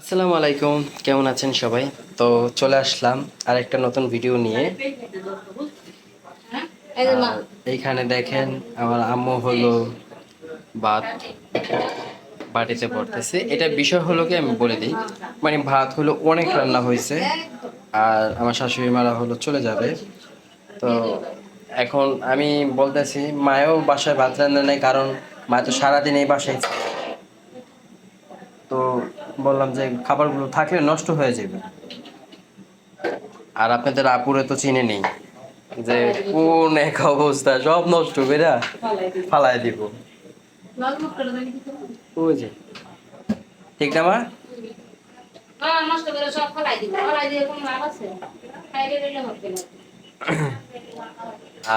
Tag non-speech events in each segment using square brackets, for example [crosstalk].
আসসালামু আলাইকুম কেমন আছেন সবাই? তো চলে আসলাম আর একটা নতুন ভিডিও নিয়ে। এইখানে দেখেন আমার আম্মু হলো ভাত বাটিতে পড়তেছে এটা বিষয় হলো কি আমি বলে দিই মানে ভাত হলো অনেক রান্না হয়েছে আর আমার শাশুড়ি মারা হলো চলে যাবে। তো এখন আমি বলতেছি মায়ও বাসায় ভাত রান্না নেই কারণ মা তো সারাদিন এই বাসায়। তো বললাম যে খাবারগুলো থাকলে নষ্ট হয়ে যাবে। আর আপনাদের আপুরে তো চিনে নেই, যে কোন এক অবস্থা, সব নষ্ট করে ফালাই দিব। ঠিক না মা?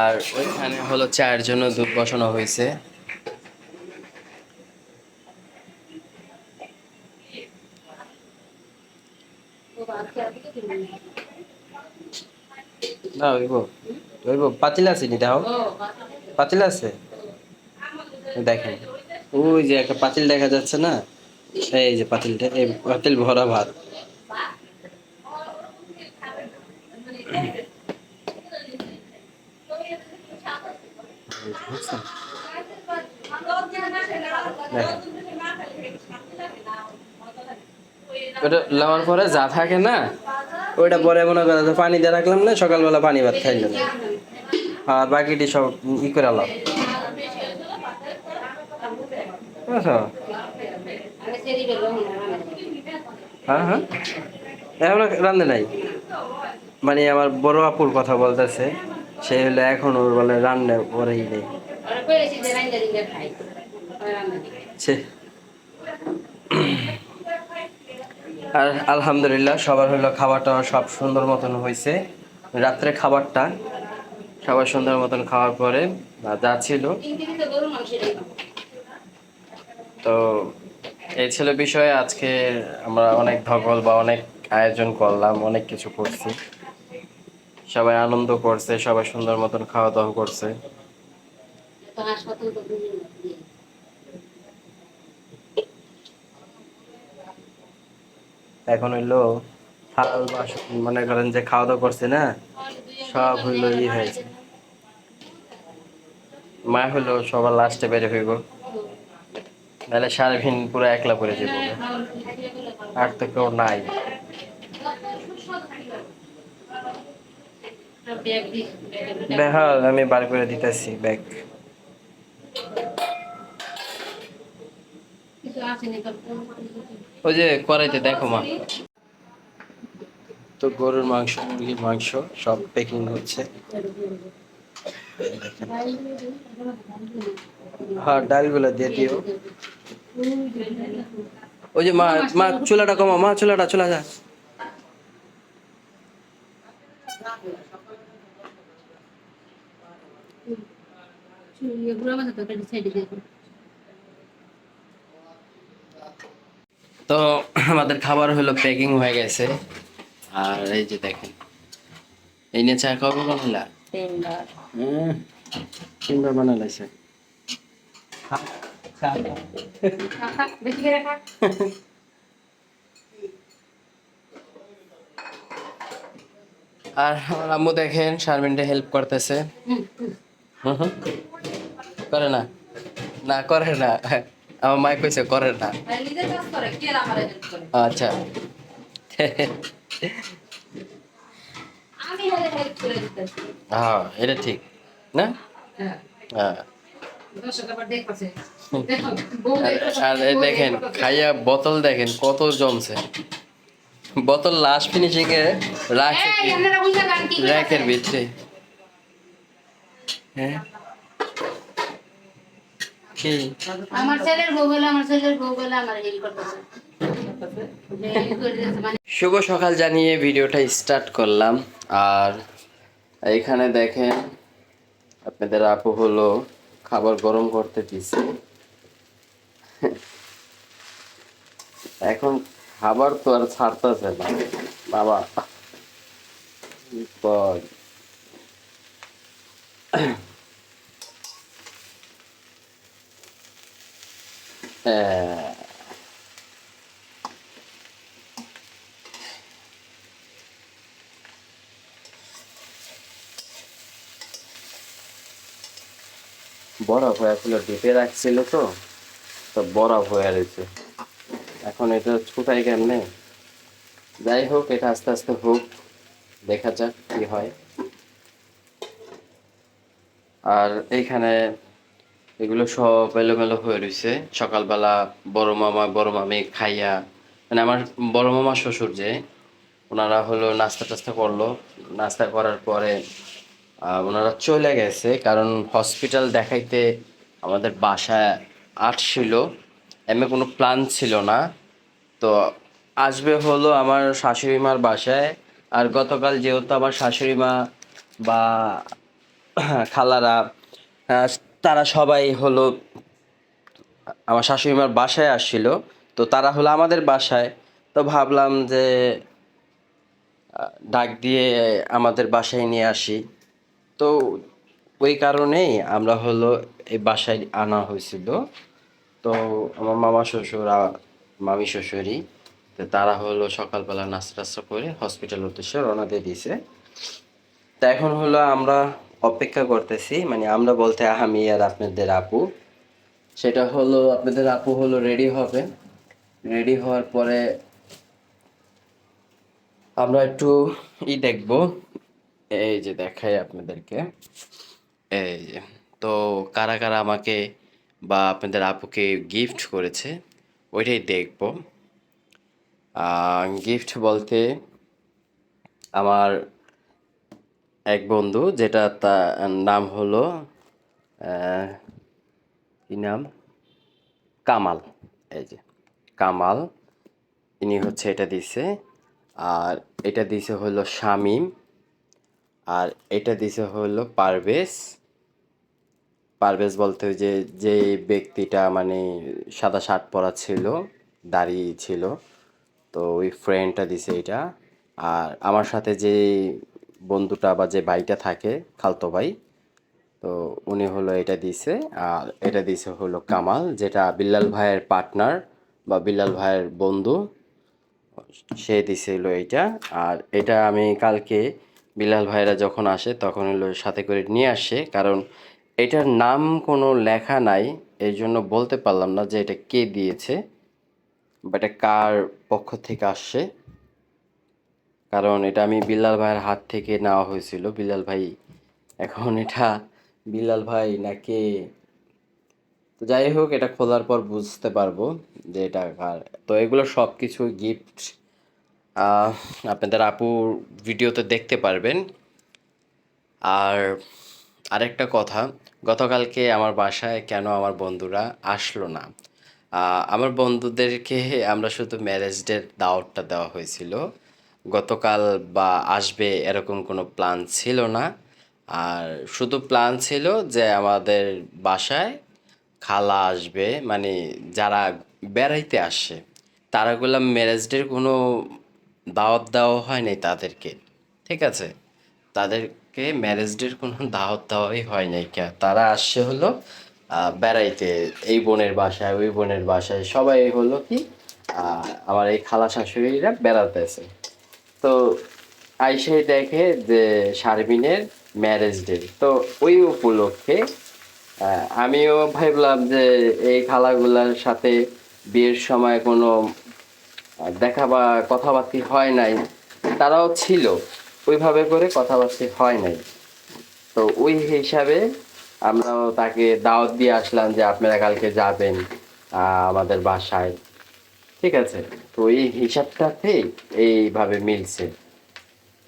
আর ওইখানে হলো চায়ের জন্য দুধ বসানো হয়েছে ও ভাত খেয়ে দিকে দিবি না, ওইব। ওইব, পাতিল আছে নি দাও? পাতিল আছে? দেখেন। ওই যে একটা পাতিল দেখা যাচ্ছে না? এই যে পাতিলটা, এই পাতিল ভরা ভাত। ওটা লাগার পরে যা থাকে না ওইটা পরে মনে করে যে পানি দিয়ে রাখলাম না সকালবেলা পানি ভাত খাইলাম আর বাকিটি সব ই করে আলাম বেলো হ্যাঁ হ্যাঁ। এখন রান্ধে নাই। মানে আমার বড় আপুর কথা বলতেছে সে হলো এখন ওর বলে রান্না করেই নেই। আরে কইছি যে রাইন্দা দিলে খাই ওই রান্না দিই ছে আর আলহামদুলিল্লাহ সবার হলো খাবারটা সব সুন্দর মতন হয়েছে রাত্রে খাবারটা সবার সুন্দর মতন খাওয়ার পরে যা ছিল। তো এই ছিল বিষয়ে আজকে আমরা অনেক ধকল বা অনেক আয়োজন করলাম, অনেক কিছু করছি। সবাই আনন্দ করছে, সবাই সুন্দর মতন খাওয়া দাওয়া করছে তো হাসপাতাল তো দুদিন দিয়ে এখন হইল থাল বাসন মনে করেন যে খাওয়া দাওয়া করছে না, সব হইল ই হয়েছে মা হইল সবার লাস্টে বেড়ে হইব। নাহলে সারাদিন পুরো একলা পড়ে যাব আর তো কেউ নাই। বেহাল, আমি বার করে দিতেছি ব্যাগ কিছু আসেনি তো ওই যে করাইতে দেখো মা। তো গরুর মাংস মুরগির মাংস সব প্যাকিং হচ্ছে। হ্যাঁ ডালগুলো দিয়ে দিও। ওই যে মা মা চুলাটা কমা মা চুলাটা চুলা যা। বুড়া মাথা তো সাইডে দিয়ে তো আমাদের খাবার হলো প্যাকিং হয়ে গেছে। আর এই যে দেখেন এই নিয়ে চা খাব বানালা? তিনবার। হ্যাঁ বানালাইছে আর আমার আম্মু দেখেন শারমিনটা হেল্প করতেছে। করে না? না করে না। আমার মাই কইছে করে না আচ্ছা। হ্যাঁ এটা ঠিক না? হ্যাঁ। হ্যাঁ। [laughs] আর- দেখেন খাইয়া বোতল দেখেন কত জমছে। বোতল লাস্ট ফিনিশিং এ রাখছে র্যাকের ভিতরে। হ্যাঁ। আমার ছেলের বউ বলে আমার ছেলের বউ বলে আমার হেল্প করতেছে। হেল্প করে দিতেছে, মানে শুভ সকাল জানিয়ে ভিডিওটা স্টার্ট করলাম। আর এখানে দেখেন আপনাদের আপু হলো খাবার গরম করতে দিছে এখন খাবার তো আর ছাড়তেছে না। বাবা। বিপদ। বরফ হয়েছিল ডিপে রাখছিল তো তো বরফ হয়ে গেছে এখন এটা ছুটাই কেমনে? যাই হোক, এটা আস্তে আস্তে হোক, দেখা যাক কি হয়। আর এইখানে এগুলো সব এলোমেলো হয়ে রয়েছে সকালবেলা বড় মামা বড় মামি খাইয়া মানে আমার বড় মামা শ্বশুর যে ওনারা হলো নাস্তা টাস্তা করল। নাস্তা করার পরে ওনারা চলে গেছে কারণ হসপিটাল দেখাইতে আমাদের বাসায় আসছিল। এমনি কোনো প্ল্যান ছিল না। তো আসবে হলো আমার শাশুড়ি মার বাসায়। আর গতকাল যেহেতু আমার শাশুড়ি মা বা খালারা আহ, তারা সবাই হলো, আমার শাশুড়ি মার বাসায় আসছিল, তো তারা হলো আমাদের বাসায়, তো ভাবলাম যে ডাক দিয়ে আমাদের বাসায় নিয়ে আসি। তো ওই কারণেই আমরা হলো এই বাসায় আনা হয়েছিল। তো আমার মামা শ্বশুর মামি শ্বশুরই, তো তারা হলো সকালবেলা নাস্তা টাস্তা করে হসপিটাল উদ্দেশ্যে রওনা দিয়ে দিয়েছে। তা এখন হলো আমরা অপেক্ষা করতেছি মানে আমরা বলতে আমি আর আপনাদের আপু। সেটা হলো, আপনাদের আপু হলো রেডি হবে রেডি হওয়ার পরে আমরা একটু ই দেখব। এই যে দেখাই আপনাদেরকে। এই যে, তো কারা কারা আমাকে বা আপনাদের আপুকে গিফট করেছে, ওইটাই দেখব। গিফট বলতে আমার এক বন্ধু, যেটা তার নাম হলো কি নাম? কামাল। এই যে, কামাল, ইনি হচ্ছে এটা দিছে। আর এটা দিছে হলো শামিম। আর এটা দিছে হলো পারভেজ। পারভেজ বলতে যে যে ব্যক্তিটা মানে সাদা শার্ট পরা ছিল, দাঁড়িয়ে ছিল। তো ওই ফ্রেন্ডটা দিছে এটা। আর আমার সাথে যে বন্ধুটা বা যে ভাইটা থাকে, খালতো ভাই, তো উনি হলো এটা দিছে, আর এটা দিছে হলো কামাল, যেটা বিল্লাল ভাইয়ের পার্টনার বা বিল্লাল ভাইয়ের বন্ধু, সে দিছিল এইটা। আর এটা আমি কালকে বিলাল ভাইরা যখন আসে, তখন হলো সাথে করে নিয়ে আসে, কারণ এটার নাম কোনো লেখা নাই এই জন্য বলতে পারলাম না যে এটা কে দিয়েছে, বা এটা কার পক্ষ থেকে আসছে। কারণ এটা আমি বিল্লাল ভাইয়ের হাত থেকে নেওয়া হয়েছিল। বিল্লাল ভাই, এখন এটা বিল্লাল ভাই নাকি, তো যাই হোক, এটা খোলার পর বুঝতে পারব যে এটা কার। তো এগুলো সব কিছু গিফট আপনাদের আপুর ভিডিওতে দেখতে পারবেন। আর আরেকটা কথা, গতকালকে আমার বাসায় কেন আমার বন্ধুরা আসলো না? আমার বন্ধুদেরকে আমরা শুধু ম্যারেজ ডের দাওয়াতটা দেওয়া হয়েছিল। গতকাল বা আসবে এরকম কোনো প্ল্যান ছিল না। আর শুধু প্ল্যান ছিল যে আমাদের বাসায় খালা আসবে মানে যারা বেড়াইতে আসে, তারাগুলা ম্যারেজ ডের কোনো দাওয়াত দেওয়া হয় নাই তাদেরকে, ঠিক আছে? তাদেরকে ম্যারেজ ডের কোনো দাওয়াত দেওয়াই হয় নাই কে। তারা আসছে হলো বেড়াইতে, এই বোনের বাসায়, ওই বোনের বাসায়, সবাই হলো কি আমার এই খালা শাশুড়িরা বেড়াতেছে তো আইসাই দেখে যে শারমিনের ম্যারেজ ডে তো ওই উপলক্ষে আমিও ভাবলাম যে এই খালাগুলার সাথে বিয়ের সময় কোনো দেখা বা কথাবার্তি হয় নাই। তারাও ছিল, ওইভাবে করে কথাবার্তি হয় নাই। তো ওই হিসাবে আমরাও তাকে দাওয়াত দিয়ে আসলাম যে আপনারা কালকে যাবেন আমাদের বাসায়। ঠিক আছে, তো এই হিসাবটাতে এইভাবে মিলছে।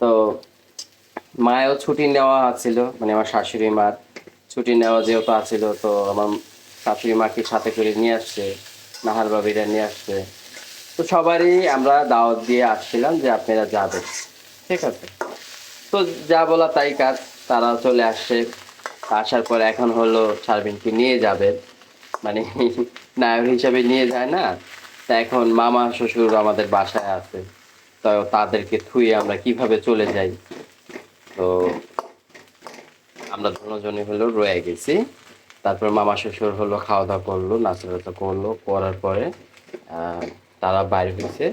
তো মায়েও ছুটি নেওয়া আছিল মানে আমার শাশুড়ি মার ছুটি নেওয়া যেহেতু আছিল, তো আমার শাশুড়ি মাকে সাথে করে নিয়ে আসছে, নাহার বাবিরা নিয়ে আসছে। তো সবারই আমরা দাওয়াত দিয়ে আসছিলাম যে আপনারা যাবেন, ঠিক আছে। তো যা বলা তাই কাজ, তারা চলে আসছে, আসার পর এখন হলো শারবিনকে নিয়ে যাবে মানে নায়ক হিসাবে নিয়ে যায় না তা এখন মামা শ্বশুর আমাদের বাসায় আছে। তো তাদেরকে থুয়ে আমরা কীভাবে চলে যাই? তো আমরা দুজনে হলো রয়ে গেছি। তারপর মামা শ্বশুর হলো খাওয়া দাওয়া করল টাস্তা করল, করার পরে তারা বাইরে হয়েছে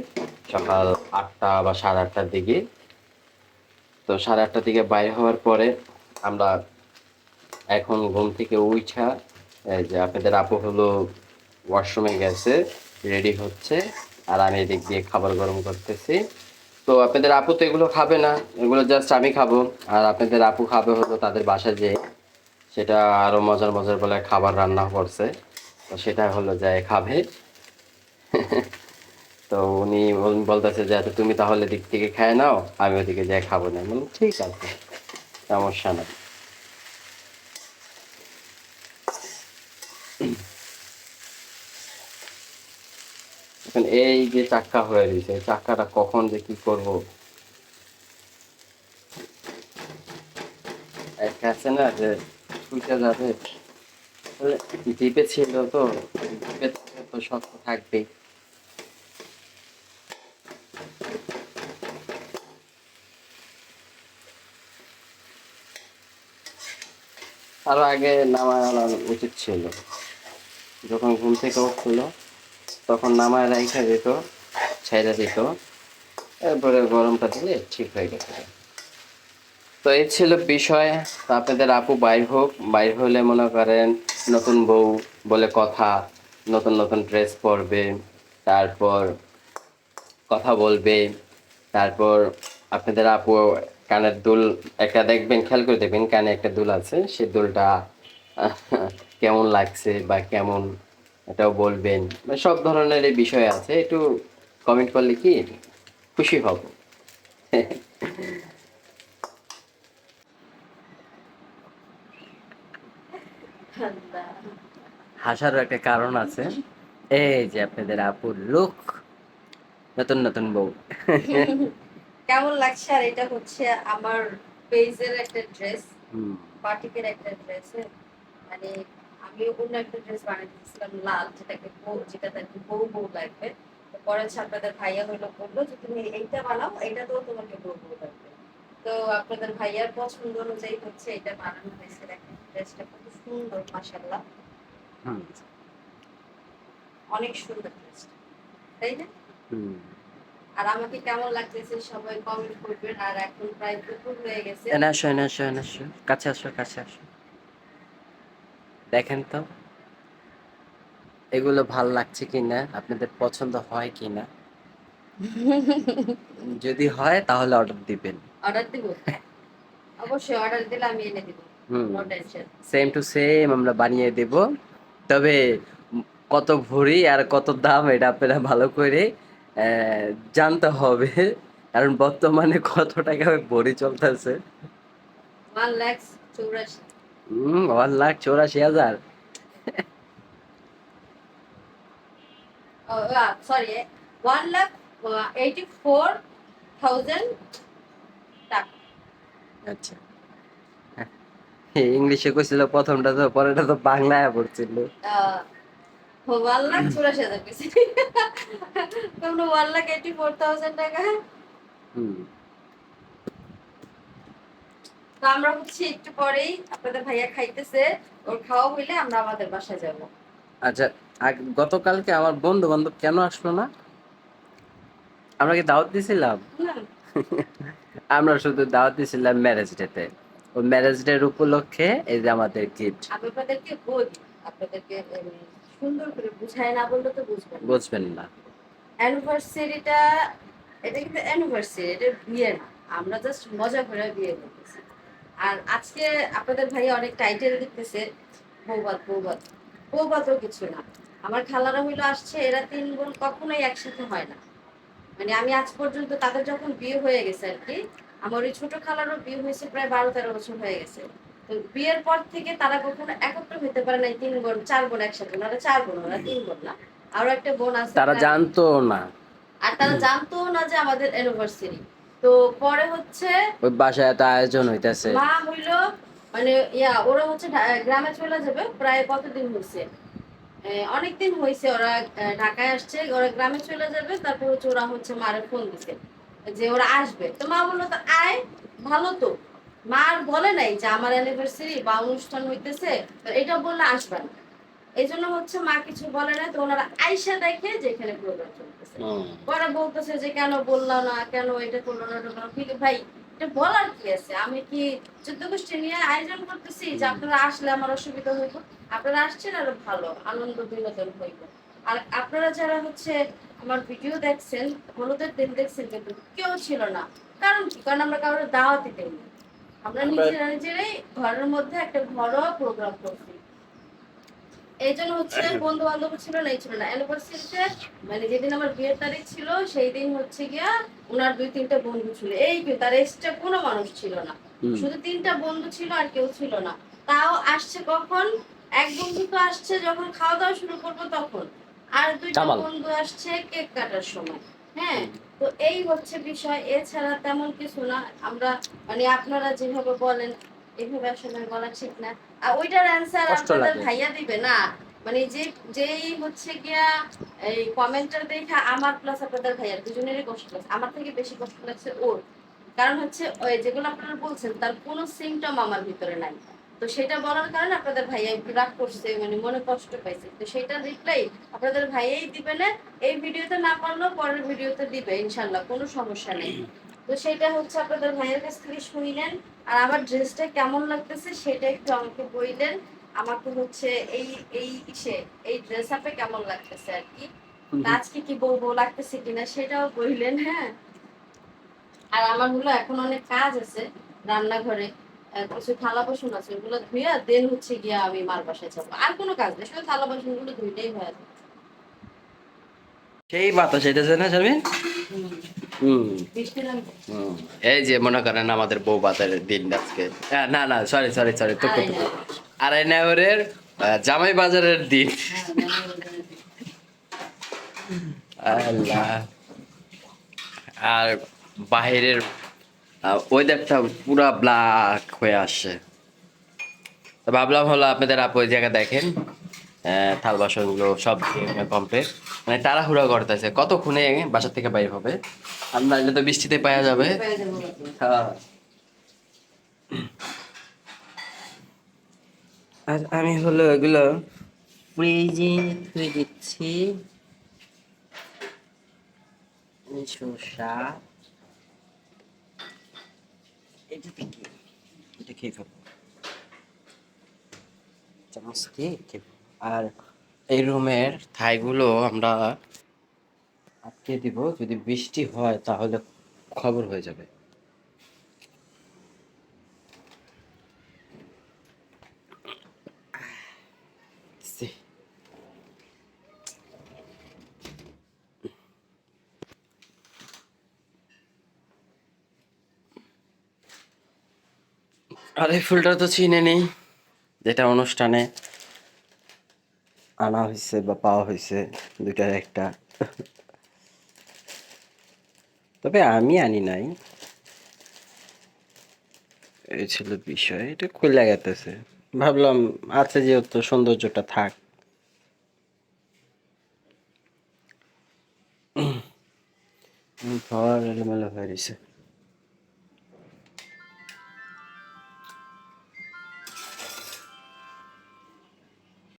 সকাল আটটা বা সাড়ে আটটার দিকে। তো সাড়ে আটটার দিকে বাইরে হওয়ার পরে আমরা এখন ঘুম থেকে উঠা যে আপনাদের আপু হলো ওয়াশরুমে গেছে। রেডি হচ্ছে। আর আমি এদিক দিয়ে খাবার গরম করতেছি। তো আপনাদের আপু তো এগুলো খাবে না এগুলো জাস্ট আমি খাব। আর আপনাদের আপু খাবে হলো তাদের বাসায় যে সেটা আরও মজার মজার বলে খাবার রান্না করছে। তো সেটা হলো যায় খাবে। [laughs] তো উনি বল- বলতেছে যে আচ্ছা, তুমি তাহলে দিক থেকে খেয়ে নাও আমি ওদিকে যাই খাব না। বললাম, ঠিক আছে সমস্যা নাই। এখন এই যে চাক্কা হয়ে এই চাক্কাটা কখন যে কি করব? আছে না যে ছুটে যাবে। জিপে ছিল তো জিপে তো শক্ত থাকবেই। আরও আগে নামায় আনা উচিত ছিল। যখন ঘুম থেকে উঠছিল তখন নামায় রাইখা দিত ছেড়ে দিত এরপরে গরমটা দিলে ঠিক হয়ে গেছে। তো এই ছিল বিষয়। আপনাদের আপু বাইর হোক। বাইর হলে মনে করেন নতুন বউ বলে কথা, নতুন নতুন ড্রেস পরবে, তারপর কথা বলবে, তারপর আপনাদের আপু কানের দুল একটা দেখবেন, খেয়াল করে দেখবেন কানে একটা দুল আছে সেই দুলটা কেমন লাগছে বা কেমন এটাও বলবেন। মানে সব ধরনের এই বিষয় আছে একটু কমেন্ট করলে কি খুশি হব। হাসারও একটা কারণ আছে। এই যে আপনাদের আপুর লুক নতুন নতুন বউ। কেমন লাগছে? আর এটা হচ্ছে আমার পেজের একটা ড্রেস হুম, বাটিকের একটা ড্রেস মানে আমি অন্য একটা ড্রেস বানিয়ে দিয়েছিলাম লাল যেটাকে বউ যেটা তাকে বউ বউ লাগবে। তো পরে আপনাদের ভাইয়া হলো বলল যে তুমি এইটা বানাও এটা তো তোমাকে বউ বউ লাগবে। তো আপনাদের ভাইয়ার পছন্দ অনুযায়ী হচ্ছে এটা বানানো হয়েছে। দেখেন ড্রেসটা খুব সুন্দর মাসাল্লাহ অনেক সুন্দর ড্রেসটা তাই না? হুম। আর আমাকে কেমন লাগতেছে সবাই কমেন্ট করবেন। আর এখন প্রায় দুপুর হয়ে গেছে। এনে আসো এনে আসো। কাছে আসো কাছে আসো। দেখেন তো এগুলো ভালো লাগছে কিনা আপনাদের পছন্দ হয় কিনা? [laughs] যদি হয় তাহলে অর্ডার দিবেন। অর্ডার দিব? অবশ্যই অর্ডার দিলে আমি এনে দিব। হুম। সেম টু সেম আমরা বানিয়ে দেব। তবে কত ভরি আর কত দাম এটা আপনারা ভালো করে জানতে হবে। কারণ বর্তমানে কত টাকা ভরি চলতেছে। ওয়ান ল্যাক্স চৌরাশি হম ওয়ান লাখ চৌরাশি হাজার। Sorry one lakh eighty four thousand টাকা। আচ্ছা। ইংলিশে কইছিল প্রথমটা তো পরেরটা তো বাংলায় পড়ছিল। ওয়ান লাখ চৌরাশি হাজার one lakh eighty four thousand টাকা। হুম। তো আমরা হচ্ছে একটু পরেই আপনাদের ভাইয়া খাইতেছে ওর খাওয়া হইলে আমরা আমাদের বাসায় যাব। আচ্ছা গতকালকে আমার বন্ধু বান্ধব কেন আসলো না? আমরা কি দাওয়াত দিছিলাম? [laughs] আমরা শুধু দাওয়াত দিছিলাম ম্যারেজ ডেতে ওই ম্যারেজ ডের উপলক্ষে এই যে আমাদের গিফট আমি আপনাদেরকে বলি আপনাদেরকে সুন্দর করে বুঝায় না বললে তো বুঝবেন না। বুঝবেন না। অ্যানিভার্সারিটা এটা কিন্তু অ্যানিভার্সারি এটা বিয়ে না। আমরা জাস্ট মজা করে বিয়ে করতেছি। আর আজকে আপনাদের ভাই অনেক টাইটেল দিতেছে বৌবাদ বৌবাদ বৌবাদও কিছু না। আমার খালারা হইল আসছে এরা তিন বোন কখনোই একসাথে হয় না। মানে আমি আজ পর্যন্ত তাদের যখন বিয়ে হয়ে গেছে আর কি আমার ওই ছোট খালারও বিয়ে হয়েছে প্রায় বারো তেরো বছর হয়ে গেছে। তো বিয়ের পর থেকে তারা কখনো একত্র হইতে পারে না তিন বোন চার বোন একসাথে। ওনারা চার বোন ওরা তিন বোন না। আরও একটা বোন আছে তারা জানতো না। আর তারা জানতো না যে আমাদের অ্যানিভার্সারি তো পরে হচ্ছে ওই বাসায় এত আয়োজন হইতাছে। মা হইল মানে ইয়া ওরা হচ্ছে গ্রামে চলে যাবে প্রায় কতদিন হয়েছে অনেক দিন হয়েছে ওরা ঢাকায় আসছে ওরা গ্রামে চলে যাবে তারপর হচ্ছে ওরা হচ্ছে মারে ফোন দিছে যে ওরা আসবে। তো মা বলল তো আয় ভালো তো। মা আর বলে নাই যে আমার অ্যানিভার্সারি বা অনুষ্ঠান হইতেছে তো এটা বললে আসবে না। এই জন্য হচ্ছে মা কিছু বলে না তো ওনারা আইসা দেখে যে এখানে প্রোগ্রাম চলতেছে পরে বলতেছে যে কেন বলল না? কেন এটা করল না করল ভাই এটা বলার কি আছে? আমি কি চোদ্দ গোষ্ঠী নিয়ে আয়োজন করতেছি যে আপনারা আসলে আমার অসুবিধা হইব? আপনারা আসছেন আরও ভালো আনন্দ বিনোদন হইব। আর আপনারা যারা হচ্ছে আমার ভিডিও দেখছেন হলুদের দিন দেখছেন কিন্তু কেউ ছিল না। কারণ কি? কারণ আমরা কারোর দাওয়াতি দেইনি। আমরা আমরা- নিজেরা নিজেরাই ঘরের মধ্যে একটা ঘরোয়া প্রোগ্রাম করছি। এই জন্য হচ্ছে বন্ধু বান্ধব ছিল না এই ছিল না। অ্যানিভার্সারিতে মানে যেদিন আমার বিয়ের তারিখ ছিল সেই দিন হচ্ছে গিয়া ওনার দুই তিনটা বন্ধু ছিল। এই তার এক্সট্রা কোনো মানুষ ছিল না। শুধু তিনটা বন্ধু ছিল আর কেউ ছিল না। তাও আসছে কখন? এক বন্ধু তো আসছে যখন খাওয়া দাওয়া শুরু করব তখন। আর দুইটা বন্ধু আসছে কেক কাটার সময়। হ্যাঁ তো এই হচ্ছে বিষয়। এছাড়া তেমন কিছু না। আমরা মানে আপনারা যেভাবে বলেন এইভাবে আসলে বলা ঠিক না। আর ওইটার অ্যান্সার আপনাদের ভাইয়া দিবে না। মানে যে যেই হচ্ছে গিয়া এই কমেন্টার দেখে আমার প্লাস আপনাদের ভাইয়ার দুজনেরই কষ্ট লাগছে। আমার থেকে বেশি কষ্ট লাগছে ওর। কারণ হচ্ছে ওই যেগুলো আপনারা বলছেন তার কোনো সিমটম আমার ভিতরে নাই। তো সেটা বলার কারণে আপনাদের ভাইয়া একটু রাগ করছে মানে মনে কষ্ট পাইছে। তো সেটা রিপ্লাই আপনাদের ভাইয়াই দিবে না। এই ভিডিওতে না পারলেও পরের ভিডিওতে দিবে ইনশাল্লাহ কোনো সমস্যা নেই। তো সেটা হচ্ছে আপনাদের ভাইয়ের কাছ থেকে শুনলেন। আর আমার ড্রেসটা কেমন লাগতেছে সেটা একটু আমাকে বললেন। আমাকে হচ্ছে এই এই ইসে এই ড্রেস আপে কেমন লাগতেছে আর কি। আজকে কি বউ বউ লাগতেছে কিনা সেটাও বললেন হ্যাঁ। আর আমার হলো এখন অনেক কাজ আছে রান্নাঘরে কিছু থালা বাসন আছে ওগুলো ধুইয়া দেন হচ্ছে গিয়া আমি মার বাসায় যাব। আর কোনো কাজ নেই শুধু থালা বাসনগুলো ধুইটাই হয়ে যাবে সেই বাতাস এটাছে না শারমিন এই যে মনে করেন আমাদের বউ দিন আজকে। না না সরি সরি সরি তো আড়াই না। আড়াই জামাই বাজারের দিন। আল্লাহ। আর বাইরের ওয়েদারটা পুরা ব্ল্যাক হয়ে আসছে। তো ভাবলাম হলো আপনাদের আপু ওই জায়গা দেখেন। থাল বাসনগুলো সব কমপ্লিট মানে তাড়াহুড়া করতেছে। কতক্ষণে বাসা থেকে বাইর হবে? আর নাহলে তো বৃষ্টিতে পাওয়া যাবে। হ্যাঁ। আর আমি হলো এগুলো ফ্রিজে ধুয়ে দিচ্ছি। শসা। এটা এটা খেয়ে ফেলব চামচ দিয়ে খেয়ে। আর এই রুমের থাইগুলো আমরা আটকে দিব। যদি বৃষ্টি হয় তাহলে খবর হয়ে যাবে। আর এই ফুলটা তো চিনে নেই, যেটা অনুষ্ঠানে আনা হয়েছে বা পাওয়া হয়েছে দুইটার একটা। তবে আমি আনি নাই। এই ছিল বিষয়, এটা খুলে গেতেছে। ভাবলাম আছে যেহেতু, সৌন্দর্যটা থাক। ঘর এলোমেলো হয়ে গেছে